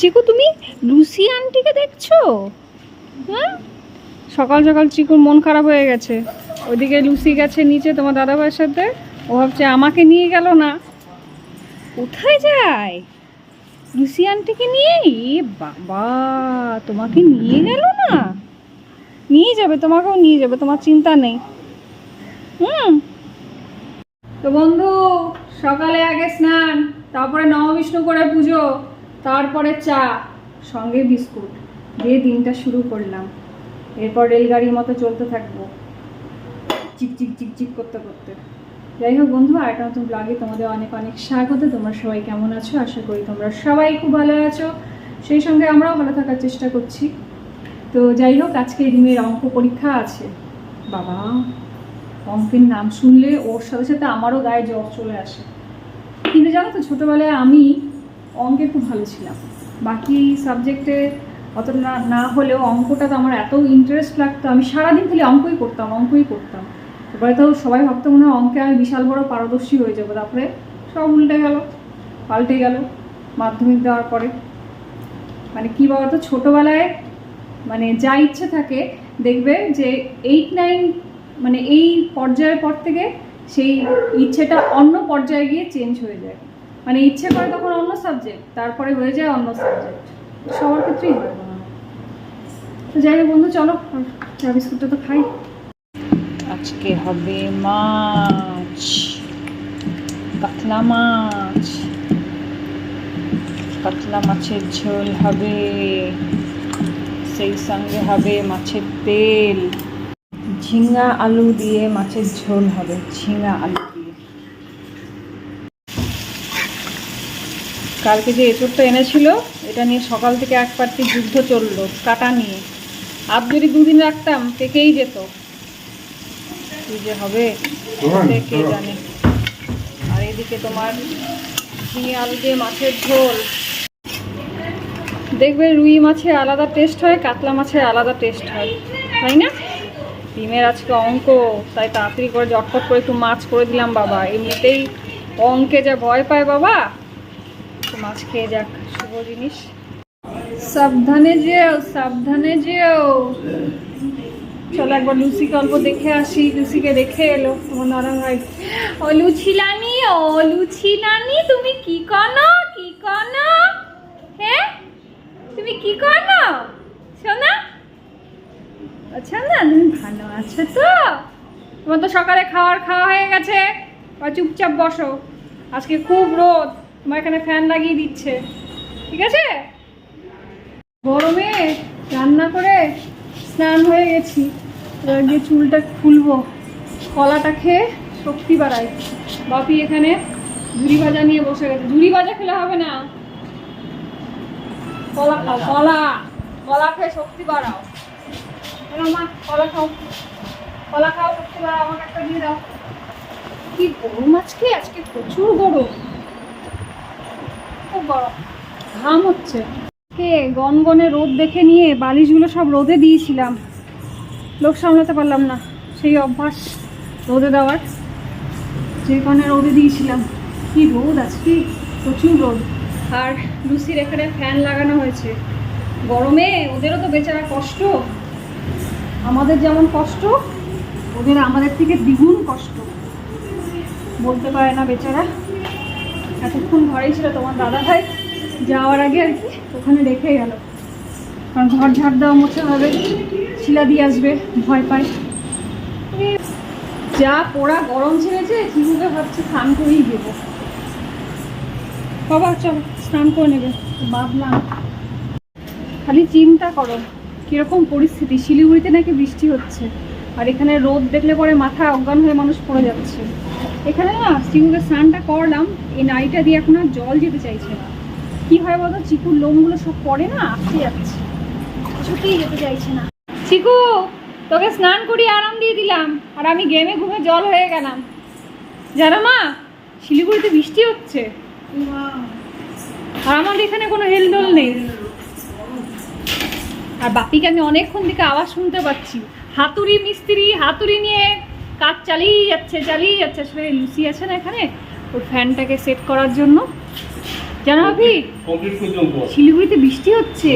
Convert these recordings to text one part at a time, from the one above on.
চিকু, তুমি লুসি আন্টিকে দেখছ? হ্যাঁ সকাল সকাল চিকুর মন খারাপ হয়ে গেছে। ওইদিকে লুসি গেছে নিচে তোমার দাদাভাইয়ের সাথে। ও ভাবছে আমাকে নিয়ে গেল না। কোথায় যায়? লুসি আন্টিকে নিয়ে? বাবা, তোমাকে নিয়ে গেল না? নিয়ে যাবে, তোমাকেও নিয়ে যাবে, তোমার চিন্তা নেই। হুম? তো বন্ধু, সকালে আগে স্নান, তারপরে নববিষ্ণু করে পুজো। তারপরে চা, সঙ্গে বিস্কুট। দিয়ে দিনটা শুরু করলাম। এরপর রেলগাড়ির মতো চলতে থাকব। চিক চিক চিক চিক করতে করতে। যাই হোক বন্ধু, আর একটা নতুন ব্লগে তোমাদের অনেক অনেক স্বাগত। তোমরা সবাই কেমন আছো? আশা করি তোমরা সবাই খুব ভালো আছো। সেই সঙ্গে আমরাও ভালো থাকার চেষ্টা করছি। তো যাই হোক, আজকে রিমের অঙ্ক পরীক্ষা আছে। বাবা, অঙ্কের নাম শুনলে ওর সাথে সাথে আমারও গায়ে জ্বর চলে আসে। কিন্তু জানো তো, ছোটোবেলায় আমি অঙ্কে খুব ভালো ছিলাম। বাকি সাবজেক্টে অতটা না না হলেও অঙ্কটা তো আমার এত ইন্টারেস্ট লাগতো। আমি সারাদিন খালি অঙ্কই করতাম অঙ্কই করতাম। এবারে তো সবাই ভাবতো মনে হয় অঙ্কে আমি বিশাল বড় পারদর্শী হয়ে যাব। তারপরে সব উল্টে গেল, পাল্টে গেল মাধ্যমিক দেওয়ার পরে। মানে কী বলতো, ছোটোবেলায় মানে যা ইচ্ছে থাকে, দেখবে যে এইট নাইন মানে এই পর্যায়ের পর থেকে সেই ইচ্ছেটা অন্য পর্যায়ে গিয়ে চেঞ্জ হয়ে যায়। মানে ইচ্ছে করে তখন অন্য সাবজেক্ট তারপরে হয়ে যায় অন্য সাবজেক্ট সবার ক্ষেত্রেই হয় তো যাই হোক বন্ধু, চলো চা বিস্কুটটা তো খাই। আজকে হবে মাছ কাতলা মাছ। কাতলা মাছের ঝোল হবে, সেই সঙ্গে হবে মাছের তেল। ঝিঙ্গা আলু দিয়ে মাছের ঝোল হবে ঝিঙ্গা আলু। কালকে যে এঁচড়টা এনেছিল এটা নিয়ে সকাল থেকে এক পার্টি যুদ্ধ চলল কাটা নিয়ে। আর যদি দুদিন রাখতাম পেকেই যেত। কি যে হবে? কে জানে? আর এদিকে তোমার ঝিঙে আলু দিয়ে মাছের ঝোল। দেখবে রুই মাছের আলাদা টেস্ট হয় কাতলা মাছের আলাদা টেস্ট হয়। তাই না? ডিমের আজকে অঙ্ক তাই তাড়াতাড়ি করে জটপট করে একটু মাছ করে দিলাম বাবা। এমনিতেই অঙ্কে যা ভয় পায় বাবা মাছ খেয়ে যাক, শুভ জিনিস। সাবধানে যেও সাবধানে যেও। চলো একবার লুচিকে অল্প দেখে আসি লুচিকে দেখে এলো তোমার নানা ভাই। ও লুচিলানি ও লুচিলানি তুমি কি করো কি করো হ্যাঁ তুমি কি করো শোনা? আচ্ছা না তুমি ভালো আছো তো? তোমার তো সকালে খাওয়ার খাওয়া হয়ে গেছে। বা চুপচাপ বসো। আজকে খুব রোদ। তোমার এখানে ফ্যান লাগিয়ে দিচ্ছে। ঠিক আছে? গরমে রান্না করে স্নান হয়ে গেছি। এবার গিয়ে চুলটা খুলবো। কলাটা খেয়ে শক্তি বাড়াই। বাপি এখানে ঝুড়ি ভাজা নিয়ে বসে গেছে। ঝুড়ি ভাজা খেলে হবে না। কলা খাও, কলা। কলা খেয়ে শক্তি বাড়াও। কলা খাও। কলা খাও শক্তি বাড়াও, আমাকে একটা দিয়ে দাও। কি গরম আজকে? আজকে প্রচুর গরম। ঘাম হচ্ছে। কে গনগনে রোদ দেখে নিয়ে বালিশগুলো সব রোদে দিয়েছিলাম। লোক সামলাতে পারলাম না। সেই অভ্যাস রোদে দেওয়ার। যে কারণে রোদে দিয়েছিলাম। কি রোদ আজকে? প্রচুর রোদ। আর লুসির এখানে ফ্যান লাগানো হয়েছে। গরমে ওদেরও তো বেচারা কষ্ট। আমাদের যেমন কষ্ট, ওদের আমাদের থেকে দ্বিগুণ কষ্ট। বলতে পারে না বেচারা। এতক্ষণ ঘরেই ছিল তোমার দাদা ভাই যাওয়ার আগে আর কি ওখানে রেখে গেল। কারণ ঘর ঝাড় দেওয়া মোছা হবে, শিলা দিয়ে আসবে, ভয় পায়। যা পোড়া গরম ছেড়েছে চিবুকে ভাবছি স্নান করেই দেবো। বাবা, চলো, স্নান করে নেবে। ভাবলাম, খালি চিন্তা করো, কীরকম পরিস্থিতি। শিলিগুড়িতে নাকি বৃষ্টি হচ্ছে, আর এখানে রোদ দেখলে পরে মাথা অজ্ঞান হয়ে মানুষ পড়ে যাচ্ছে। এখানে না চিকুকে স্নানটা করলাম, এই নাইটা দিয়ে এখন আর জল যেতে চাইছে না। কি হয় বলতো, চিকুর লোমগুলো সব পড়ে না, আটকে যাচ্ছে। কিছুতেই যেতে চাইছে না। চিকু, তোকে স্নান করিয়ে আরাম দিয়ে দিলাম, আর আমি গেমে ঘুমে জল হয়ে গেলাম। জানো মা, শিলিগুড়িতে বৃষ্টি হচ্ছে। আর আমার এখানে কোনো হেলদোল নেই। আর বাপিকে আমি অনেকক্ষণ থেকে আওয়াজ শুনতে পাচ্ছি। হাতুড়ি মিস্ত্রি, হাতুড়ি নিয়ে কাজ চালিয়ে যাচ্ছে চালিয়ে যাচ্ছে। আসলে লুসি আছে না এখানে? ওর ফ্যানটাকে সেট করার জন্য। জানো ভাবি শিলিগুড়িতে বৃষ্টি হচ্ছে।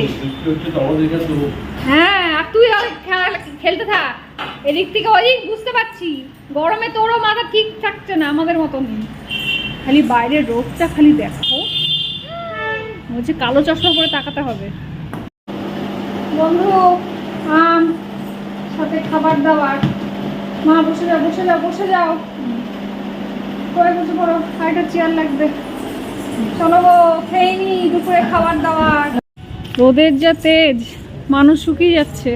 হ্যাঁ আর তুই খেলতে থাক। এদিক থেকে ওদিক বুঝতে পারছি। গরমে তোরও মাথা ঠিক থাকছে না আমাদের মতনই খালি বাইরের রোদটা খালি দেখো। বলছে কালো চশমা পরে তাকাতে হবে। বন্ধু আম সাথে খাবার দাবার। মা, বসে যাও বসে যাও বসে যাও। কয়ে বসে পড়ো একটা চেয়ার লাগবে। চলো গো, খেয়ে দুপুরে খাবার দাবার। রোদের যা তেজ, মানুষ শুকিয়ে যাচ্ছে।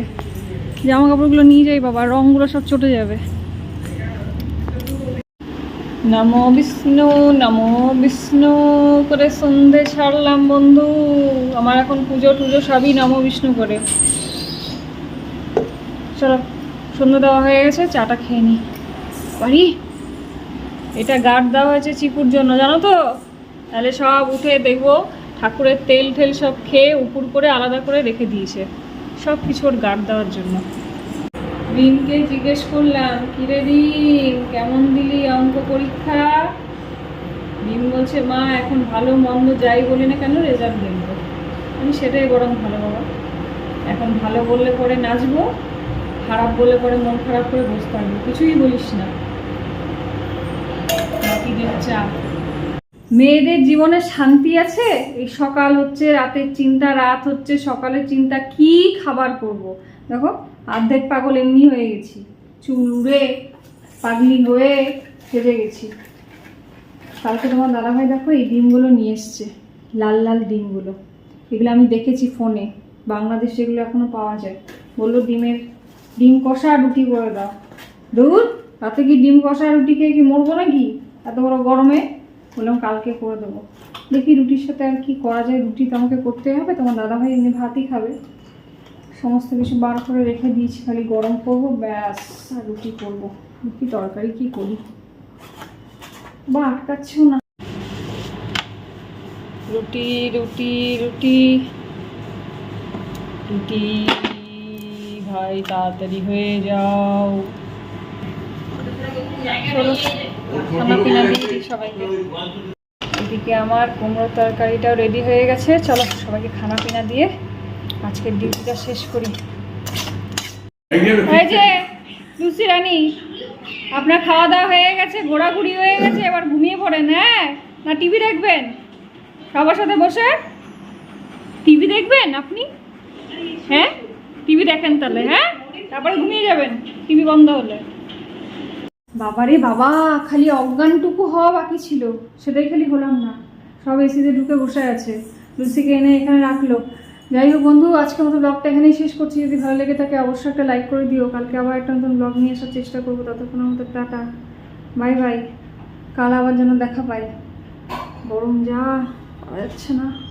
জামা কাপড়গুলো নিয়ে যাই বাবা, রঙগুলো সব চটে যাবে। নমো বিষ্ণু নমো বিষ্ণু, করে সন্ধে ছাড়লাম বন্ধু। আমার এখন পুজো টুজো সবই নমো বিষ্ণু করে। চলো। সন্ধ্যে দেওয়া হয়ে গেছে, চাটা খেয়ে নি। বাড়ি এটা গার্ড দেওয়া হয়েছে চিকুর জন্য, জানো তো? তাহলে সব উঠে দেখব, ঠাকুরের তেল ঠেল সব খেয়ে উপুর করে আলাদা করে রেখে দিয়েছে। সব কিছুর গার্ড দেওয়ার জন্য। রিমকে জিজ্ঞেস করলাম, কিরে রিম, কেমন দিলি অঙ্ক পরীক্ষা? রিম বলছে, মা, এখন ভালো মন্দ যাই বলি না কেন রেজাল্ট দেখব। আমি সেটাই বরং ভালো, বাবা। এখন ভালো বললে পরে নাচবো। খারাপ বলে পরে মন খারাপ করে বসে থাকব কিছুই বলিস না। দিন মেয়েদের জীবনে শান্তি আছে? এই সকাল হচ্ছে, রাতের চিন্তা, রাত হচ্ছে, সকালের চিন্তা, কি খাবার করব। দেখো অর্ধেক পাগল এমনি হয়ে গেছি। চুল উড়ে, পাগলি হয়ে সেজে গেছি। কালকে তোমার দাদাভাই দেখো, এই ডিমগুলো নিয়ে এসছে, লাল লাল ডিমগুলো। এগুলো আমি দেখেছি ফোনে। বাংলাদেশে এগুলো এখনও পাওয়া যায়। বলল ডিমের ডিম কষা রুটি করে দাও। দূর রাতে কি ডিম কষা রুটি খেয়ে কি মরবো নাকি? এত বড় গরমে, বললাম কালকে করে দেবো। দেখি রুটির সাথে আর কি করা যায়, রুটি তো আমাকে করতে হবে, তোমার দাদাভাই এমনি ভাতই খাবে। সমস্ত কিছু বার করে রেখে দিয়েছি, খালি গরম করব, ব্যাস, আর রুটি করব। রুটি তরকারি কি করি? বা আটকাচ্ছেও না। রুটি রুটি রুটি। রুটি। ভাই, তাড়াতাড়ি হয়ে যাও। সবাইকে। এদিকে আমার কুমড়োর তরকারিটাও রেডি হয়ে গেছে। চলো সবাইকে খানা পিনা দিয়ে আজকের ডিউটিটা শেষ করি। যে, লুচি রানী, আপনার খাওয়া দাওয়া হয়ে গেছে, ঘোরাঘুরি হয়ে গেছে, এবার ঘুমিয়ে পড়েন হ্যাঁ? না, টিভি দেখবেন? সবার সাথে বসে? টিভি দেখবেন আপনি? হ্যাঁ? টিভি দেখেন তাহলে হ্যাঁ? তারপরে ঘুমিয়ে যাবেন, টিভি বন্ধ হলে। বাবারে বাবা, খালি অজ্ঞানটুকু হওয়া বাকি ছিল, সেটাই খালি হলাম না। সব এসিতে ঢুকে বসে আছে, লুসিকে এনে এখানে রাখল। যাই হোক বন্ধু আজকে মতো ব্লগটা এখানেই শেষ করছি। যদি ভালো লেগে থাকে, অবশ্যই একটা লাইক করে দিও। কালকে আবার একটা নতুন ব্লগ নিয়ে আসার চেষ্টা করব। ততক্ষণ মতো টাটা। Bye bye. কাল আবার যেন দেখা পাই। গরম যা যাচ্ছে না।